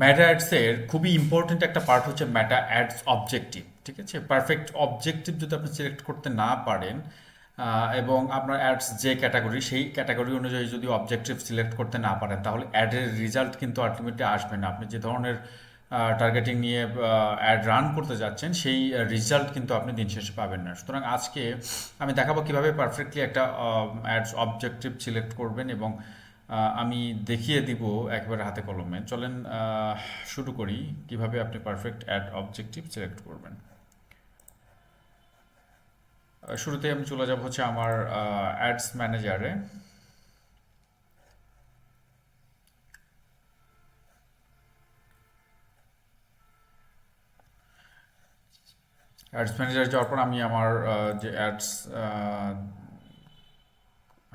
Meta অ্যাডসের খুবই important একটা part হচ্ছে ম্যাটা অ্যাডস অবজেক্টিভ ঠিক আছে? পারফেক্ট অবজেক্টিভ যদি আপনি সিলেক্ট করতে না পারেন এবং আপনার অ্যাডস যে ক্যাটাগরি সেই ক্যাটাগরি অনুযায়ী যদি অবজেক্টিভ সিলেক্ট করতে না পারেন, তাহলে অ্যাডের রেজাল্ট কিন্তু আলটিমেটলি আসবে না। আপনি যে ধরনের টার্গেটিং নিয়ে অ্যাড রান করতে যাচ্ছেন, সেই রেজাল্ট কিন্তু আপনি দিন শেষে পাবেন না। সুতরাং আজকে আমি দেখাবো কীভাবে পারফেক্টলি একটা অ্যাডস অবজেক্টিভ সিলেক্ট করবেন এবং আমি দেখিয়ে দিব একবারে হাতে কলমে। চলেন শুরু করি কীভাবে আপনি পারফেক্ট অ্যাড অবজেক্টিভ সিলেক্ট করবেন। শুরুতে আমি চলে যাব হচ্ছে আমার অ্যাডস ম্যানেজারে অ্যাডস ম্যানেজার যাওয়ার পর আমি আমার যে অ্যাডস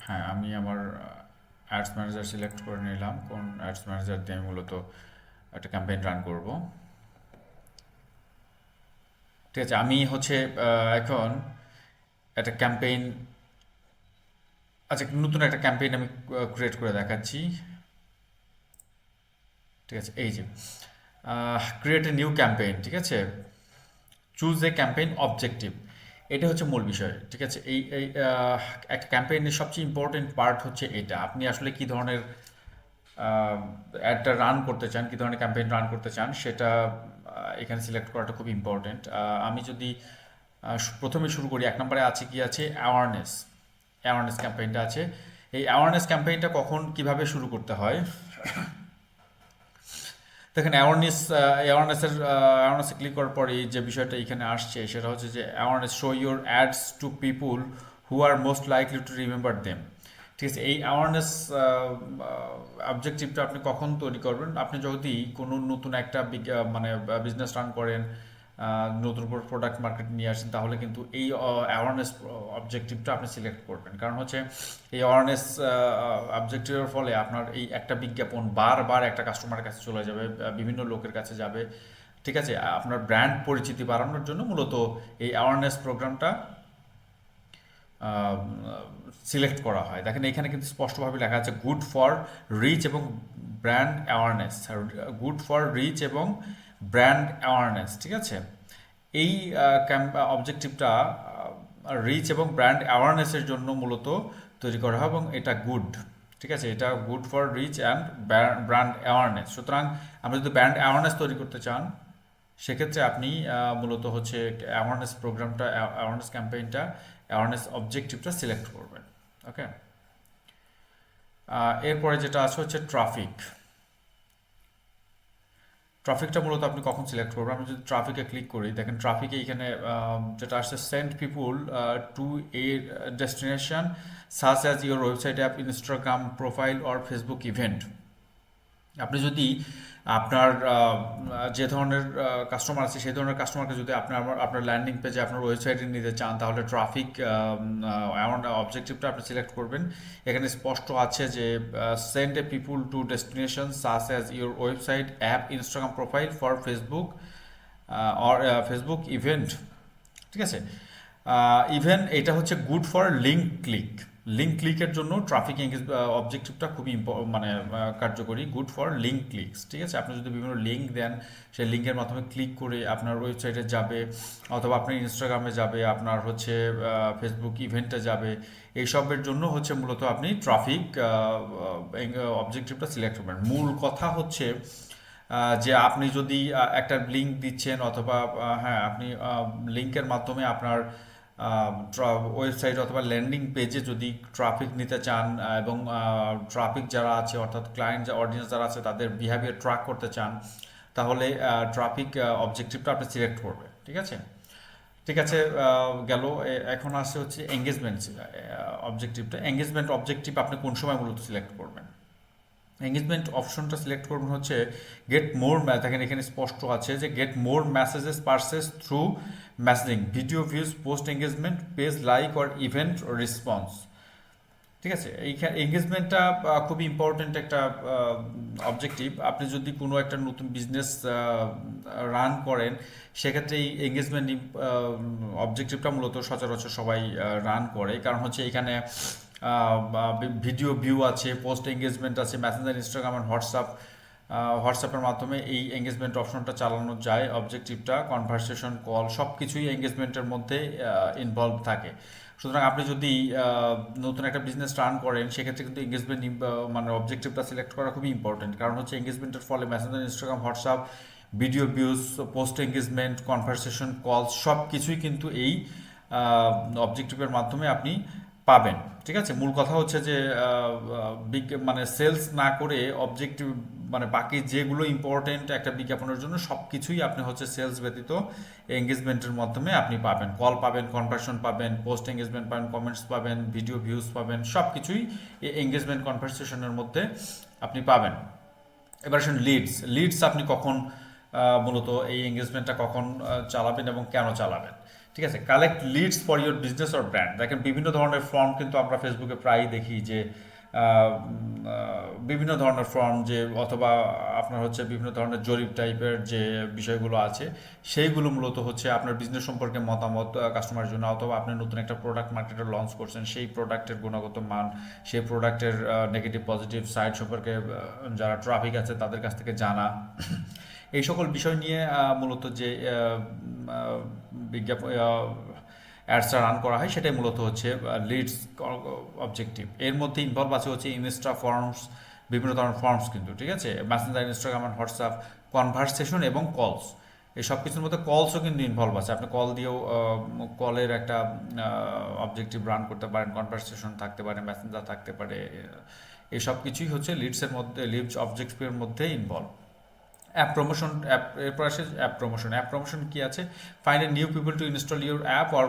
হ্যাঁ আমি আমার অ্যাডস ম্যানেজার সিলেক্ট করে নিলাম। কোন অ্যাডস ম্যানেজার দিয়ে আমি মূলত একটা ক্যাম্পেইন রান করব। ঠিক আছে, আমি হচ্ছে এখন একটা ক্যাম্পেইন আচ্ছা নতুন একটা ক্যাম্পেইন আমি ক্রিয়েট করে দেখাচ্ছি। ঠিক আছে, এই যে ক্রিয়েট এ নিউ ক্যাম্পেইন ঠিক আছে? চুজ এ ক্যাম্পেইন অবজেক্টিভ এটা হচ্ছে মূল বিষয়, ঠিক আছে? এই এই একটা ক্যাম্পেইনের সবচেয়ে ইম্পর্টেন্ট পার্ট হচ্ছে এটা। আপনি আসলে কি ধরনের অ্যাডটা রান করতে চান, কি ধরনের ক্যাম্পেইন রান করতে চান, সেটা এখানে সিলেক্ট করাটা খুব ইম্পর্টেন্ট আমি যদি প্রথমে শুরু করি, এক নম্বরে আছে কি আছে? অ্যাওয়ারনেস অ্যাওয়ারনেস ক্যাম্পেইনটা আছে। এই অ্যাওয়ারনেস ক্যাম্পেইনটা কখন কীভাবে শুরু করতে হয়? দেখেন অ্যাওয়ারনেস অ্যাওয়ারনেসের অ্যাওয়ারনেসে ক্লিক করার পর এই যে বিষয়টা এখানে আসছে সেটা হচ্ছে যে awareness show your ads to people who are most likely to remember them ঠিক আছে এই অ্যাওয়ারনেস অবজেক্টিভটা আপনি কখন তৈরি করবেন? আপনি যদি কোনো নতুন একটা মানে বিজনেস রান করেন নতুন প্রোডাক্ট মার্কেট নিয়ে আসেন, তাহলে কিন্তু এই অ্যাওয়ারনেস অবজেক্টিভটা আপনি সিলেক্ট করবেন। কারণ হচ্ছে এই অ্যাওয়ারনেস অবজেক্টিভের ফলে আপনার এই একটা বিজ্ঞাপন বারবার একটা কাস্টমারের কাছে চলে যাবে বিভিন্ন লোকের কাছে যাবে। ঠিক আছে? আপনার ব্র্যান্ড পরিচিতি বাড়ানোর জন্য মূলত এই অ্যাওয়ারনেস প্রোগ্রামটা সিলেক্ট করা হয়। দেখেন, এখানে কিন্তু স্পষ্টভাবে লেখা আছে গুড ফর রিচ এবং brand awareness good for reach এবং ব্র্যান্ড অ্যাওয়ারনেস ঠিক আছে? এই অবজেক্টিভটা রিচ এবং ব্র্যান্ড অ্যাওয়ারনেসের জন্য মূলত তৈরি করা হয় এবং এটা গুড ঠিক আছে? এটা good for reach and brand awareness সুতরাং আমরা যদি ব্র্যান্ড অ্যাওয়ারনেস তৈরি করতে চান, সেক্ষেত্রে আপনি মূলত হচ্ছে অ্যাওয়ারনেস প্রোগ্রামটা অ্যাওয়ারনেস ক্যাম্পেইনটা অ্যাওয়ারনেস অবজেক্টিভটা সিলেক্ট করবেন ওকে এরপরে যেটা আছে হচ্ছে ট্রাফিক ট্রাফিকটা মূলত আপনি কখন সিলেক্ট করবেন? আমি যদি ট্রাফিকে ক্লিক করি, দেখেন ট্রাফিকে এখানে যেটা আসছে send people to a destination such as your website app Instagram profile or Facebook event আপনি যদি আপনার যে ধরনের কাস্টমার আছে, সেই ধরনের কাস্টমারকে যদি আপনার আপনার ল্যান্ডিং পেজে আপনার ওয়েবসাইটে নিতে চান, তাহলে ট্রাফিক অ্যামাউন্ট অবজেক্টিভটা আপনি সিলেক্ট করবেন। এখানে স্পষ্ট আছে যে send a people to destination such as your website app Instagram profile for Facebook or Facebook event ঠিক আছে? ইভেন এটা হচ্ছে good for link click link ক্লিকের জন্য ট্রাফিক অবজেক্টিভটা খুবই মানে কার্যকরী গুড ফর লিঙ্ক ক্লিকস ঠিক আছে? আপনি যদি বিভিন্ন লিঙ্ক দেন, সেই লিঙ্কের মাধ্যমে ক্লিক করে আপনার ওয়েবসাইটে যাবে, অথবা আপনার ইনস্টাগ্রামে যাবে, আপনার হচ্ছে ফেসবুক ইভেন্টে যাবে, এইসবের জন্য হচ্ছে মূলত আপনি ট্রাফিক অবজেক্টিভটা সিলেক্ট করবেন। মূল কথা হচ্ছে যে আপনি যদি একটা লিঙ্ক দিচ্ছেন অথবা হ্যাঁ আপনি লিঙ্কের মাধ্যমে আপনার ওয়েবসাইট অথবা ল্যান্ডিং পেজে যদি ট্রাফিক নিতে চান এবং ট্রাফিক যারা আছে, অর্থাৎ ক্লায়েন্ট অডিয়েন্স যারা আছে, তাদের বিহেভিয়ার ট্র্যাক করতে চান, তাহলে ট্রাফিক অবজেক্টিভটা আপনি সিলেক্ট করবেন, ঠিক আছে? ঠিক আছে গেল এখন আসছে হচ্ছে এঙ্গেজমেন্ট অবজেক্টিভটা এঙ্গেজমেন্ট অবজেক্টিভ আপনি কোন সময় মূলত সিলেক্ট করবেন? এঙ্গেজমেন্ট অপশনটা সিলেক্ট করবেন হচ্ছে গেট মোর দেখেন এখানে স্পষ্ট আছে যে get more messages purchases through messaging video views post engagement page like or event response ঠিক আছে? এইখানে এঙ্গেজমেন্টটা খুবই ইম্পর্ট্যান্ট একটা অবজেক্টিভ আপনি যদি কোনো একটা নতুন বিজনেস রান করেন, সেক্ষেত্রে এই এঙ্গেজমেন্ট অবজেক্টিভটা মূলত সচরাচর সবাই রান করে। কারণ হচ্ছে এখানে ভিডিও ভিউ আছে, পোস্ট এঙ্গেজমেন্ট আছে মেসেঞ্জার ইনস্টাগ্রাম আর হোয়াটসঅ্যাপ হোয়াটসঅ্যাপের মাধ্যমে এই এঙ্গেজমেন্ট অপশনটা চালানো যায় অবজেক্টিভটা কনভারসেশন কল সব কিছুই এঙ্গেজমেন্টের মধ্যে ইনভলভ থাকে। সুতরাং আপনি যদি নতুন একটা বিজনেস রান করেন, সেক্ষেত্রে কিন্তু এঙ্গেজমেন্ট মানে অবজেক্টিভটা সিলেক্ট করা খুবই ইম্পর্টেন্ট কারণ হচ্ছে এঙ্গেজমেন্টের ফলে Messenger Instagram WhatsApp video views post engagement conversation call সব কিছুই কিন্তু এই অবজেক্টিভের মাধ্যমে আপনি পাবেন। ঠিক আছে? মূল কথা হচ্ছে যে মানে সেলস না করে অবজেক্টিভ মানে বাকি যেগুলো ইম্পর্টেন্ট একটা বিজ্ঞাপনের জন্য সব কিছুই আপনি হচ্ছে সেলস ব্যতীত এঙ্গেজমেন্টের মাধ্যমে আপনি পাবেন। কল পাবেন কনভার্সন পাবেন পোস্ট এঙ্গেজমেন্ট পাবেন কমেন্টস পাবেন ভিডিও ভিউজ পাবেন সব কিছুই এঙ্গেজমেন্ট কনভারসেশনের মধ্যে আপনি পাবেন। এবার আসুন লিডস লিডস আপনি কখন মূলত এই এঙ্গেজমেন্টটা কখন চালাবেন এবং কেন চালাবেন? ঠিক আছে? Collect leads for your business or brand দেখেন, বিভিন্ন ধরনের ফর্ম কিন্তু আমরা ফেসবুকে প্রায়ই দেখি যে বিভিন্ন ধরনের ফর্ম যে, অথবা আপনার হচ্ছে বিভিন্ন ধরনের জরিপ টাইপের যে বিষয়গুলো আছে, সেইগুলো মূলত হচ্ছে আপনার বিজনেস সম্পর্কে মতামত কাস্টমারের জন্য, অথবা আপনি নতুন একটা প্রোডাক্ট মার্কেটে লঞ্চ করছেন, সেই প্রোডাক্টের গুণগত মান, সেই প্রোডাক্টের নেগেটিভ পজিটিভ সাইড সম্পর্কে যারা ট্রাফিক আছে তাদের কাছ থেকে জানা। এই সকল বিষয় নিয়ে মূলত যে বিজ্ঞাপন অ্যাডসটা রান করা হয়, সেটাই মূলত হচ্ছে লিডস অবজেক্টিভ এর মধ্যে ইনভলভ আছে হচ্ছে ইনস্টা ফর্মস বিভিন্ন ধরনের ফর্মস কিন্তু, ঠিক আছে? Messenger Instagram and WhatsApp conversation এবং কলস এই সব কিছুর মধ্যে কলসও কিন্তু ইনভলভ আছে। আপনি কল দিয়েও কলের একটা অবজেক্টিভ রান করতে পারেন কনভারসেশন থাকতে পারে মেসেঞ্জার থাকতে পারে এই সব কিছুই হচ্ছে লিডসের মধ্যে লিডস অবজেক্টিভের মধ্যে ইনভলভ অ্যাপ প্রমোশন অ্যাপ এরপর আসে অ্যাপ প্রমোশন অ্যাপ প্রমোশন কি আছে? Find a new people to install your app or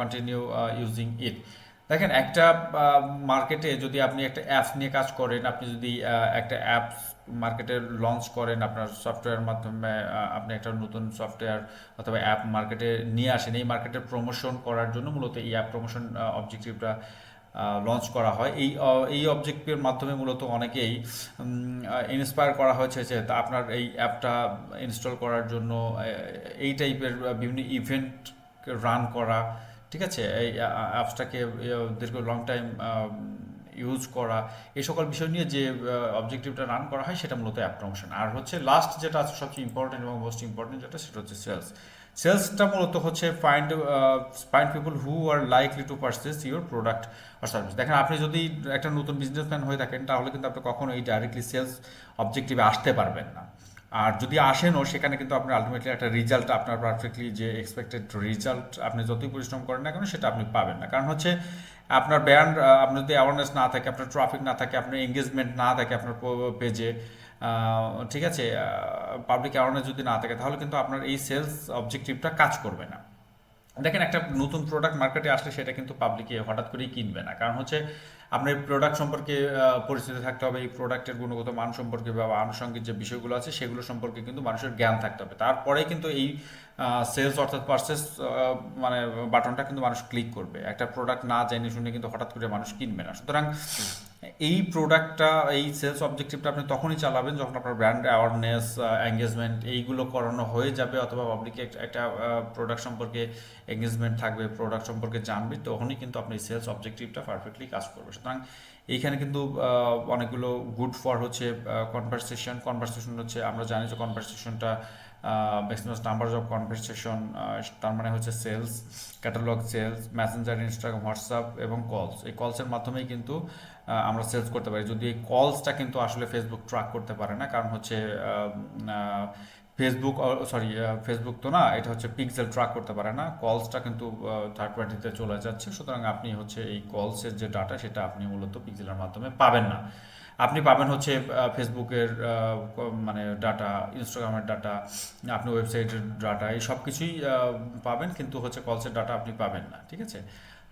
continue using it দেখেন, একটা মার্কেটে যদি আপনি একটা অ্যাপস নিয়ে কাজ করেন, আপনি যদি একটা অ্যাপস মার্কেটে লঞ্চ করেন, আপনার সফটওয়্যার মাধ্যমে আপনি একটা নতুন সফটওয়্যার অথবা অ্যাপ মার্কেটে নিয়ে আসেন, এই মার্কেটের প্রমোশন করার জন্য মূলত এই অ্যাপ প্রমোশন অবজেক্টিভটা লঞ্চ করা হয়। এই এই অবজেক্টের মাধ্যমে মূলত অনেকেই ইন্সপায়ার করা হয়েছে যে আপনার এই অ্যাপটা ইনস্টল করার জন্য এই টাইপের বিভিন্ন ইভেন্ট রান করা, ঠিক আছে? এই অ্যাপসটাকে দীর্ঘ লং টাইম ইউজ করা এই সকল বিষয় নিয়ে যে অবজেক্টিভটা রান করা হয় সেটা মূলত অ্যাপ প্রমোশন আর হচ্ছে লাস্ট যেটা আছে, সবচেয়ে ইম্পর্টেন্ট এবং মোস্ট ইম্পর্টেন্ট যেটা, সেটা হচ্ছে সেলস সেলসটা মূলত হচ্ছে find find people who are likely to purchase your product R service দেখেন, আপনি যদি একটা নতুন বিজনেসম্যান হয়ে থাকেন, তাহলে কিন্তু আপনি কখনো এই ডাইরেক্টলি সেলস অবজেক্টিভে আসতে পারবেন না। আর যদি আসেনও, সেখানে কিন্তু আপনার আলটিমেটলি একটা রেজাল্ট আপনার পারফেক্টলি যে এক্সপেক্টেড রেজাল্ট আপনি যতই পরিশ্রম করেন না কেন, সেটা আপনি পাবেন না। কারণ হচ্ছে আপনার ব্র্যান্ড আপনার যদি অ্যাওয়ারনেস না থাকে, আপনার ট্রাফিক না থাকে, আপনার এঙ্গেজমেন্ট না থাকে আপনার পেজে ঠিক আছে পাবলিক অ্যাওয়ারনেস যদি না থাকে, তাহলে কিন্তু আপনার এই সেলস অবজেক্টিভটা কাজ করবে না। দেখেন একটা নতুন প্রোডাক্ট মার্কেটে আসলে সেটা কিন্তু পাবলিকে হঠাৎ করেই কিনবে না। কারণ হচ্ছে আপনার প্রোডাক্ট সম্পর্কে পরিচিত থাকতে হবে, এই প্রোডাক্টের গুণগত মান সম্পর্কে বা আনুষঙ্গিক যে বিষয়গুলো আছে, সেগুলো সম্পর্কে কিন্তু মানুষের জ্ঞান থাকতে হবে। তারপরে কিন্তু এই সেলস অর্থাৎ পার্সেস মানে বাটনটা কিন্তু মানুষ ক্লিক করবে। একটা প্রোডাক্ট না জেনে শুনে কিন্তু হঠাৎ করে মানুষ কিনবে না। সুতরাং এই প্রোডাক্টটা এই সেলস অবজেক্টিভটা আপনি তখনই চালাবেন যখন আপনার ব্র্যান্ড অ্যাওয়ারনেস এঙ্গেজমেন্ট এইগুলো করানো হয়ে যাবে অথবা পাবলিকে একটা প্রোডাক্ট সম্পর্কে এঙ্গেজমেন্ট থাকবে প্রোডাক্ট সম্পর্কে জানবে, তখনই কিন্তু আপনি সেলস অবজেক্টিভটা পারফেক্টলি কাজ করবে। সুতরাং এইখানে কিন্তু অনেকগুলো গুড ফর হচ্ছে কনভারসেশন কনভারসেশন হচ্ছে, আমরা জানি যে কনভারসেশনটা ম্যাক্সিমাম নাম্বার অফ কনভারসেশন তার মানে হচ্ছে sales catalogue sales Messenger Instagram WhatsApp এবং কলস এই কলসের মাধ্যমেই কিন্তু আমরা সেলস করতে পারি। যদি এই কলসটা কিন্তু আসলে ফেসবুক ট্র্যাক করতে পারে না, কারণ হচ্ছে ফেসবুক সরি ফেসবুক তো না, এটা হচ্ছে পিক্সেল ট্র্যাক করতে পারে না। কলসটা কিন্তু থার্ড পার্টিতে চলে যাচ্ছে। সুতরাং আপনি হচ্ছে এই কলসের যে ডাটা সেটা আপনি মূলত পিক্সেলের মাধ্যমে পাবেন না। আপনি পাবেন হচ্ছে ফেসবুকের মানে ডাটা ইনস্টাগ্রামের ডাটা আপনি ওয়েবসাইটের ডাটা এই সব কিছুই পাবেন, কিন্তু হচ্ছে কলসের ডাটা আপনি পাবেন না, ঠিক আছে?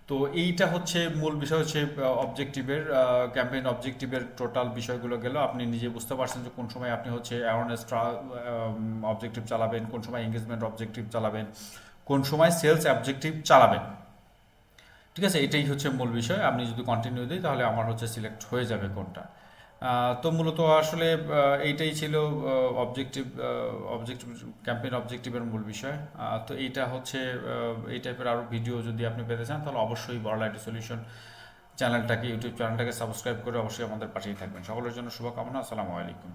তো এইটা হচ্ছে মূল বিষয় হচ্ছে অবজেক্টিভের ক্যাম্পেইন অবজেক্টিভের টোটাল বিষয়গুলো গেল। আপনি নিজে বুঝতে পারছেন যে কোন সময় আপনি হচ্ছে অ্যাওয়ারনেস অবজেক্টিভ চালাবেন, কোন সময় এঙ্গেজমেন্ট অবজেক্টিভ চালাবেন, কোন সময় সেলস অবজেক্টিভ চালাবেন। ঠিক আছে? এটাই হচ্ছে মূল বিষয়। আপনি যদি কন্টিনিউ দিই, তাহলে আমার হচ্ছে সিলেক্ট হয়ে যাবে কোনটা। তো মূলত আসলে এইটাই ছিল অবজেক্টিভ অবজেক্টিভ ক্যাম্পেইন অবজেক্টিভের মূল বিষয়। তো এইটা হচ্ছে এই টাইপের আরও ভিডিও যদি আপনি পেতে চান, তাহলে অবশ্যই বড় লাইট সলিউশন চ্যানেলটাকে ইউটিউব চ্যানেলটাকে সাবস্ক্রাইব করে অবশ্যই আমাদের পাঠিয়ে থাকবেন। সকলের জন্য শুভকামনা, আসসালামু আলাইকুম।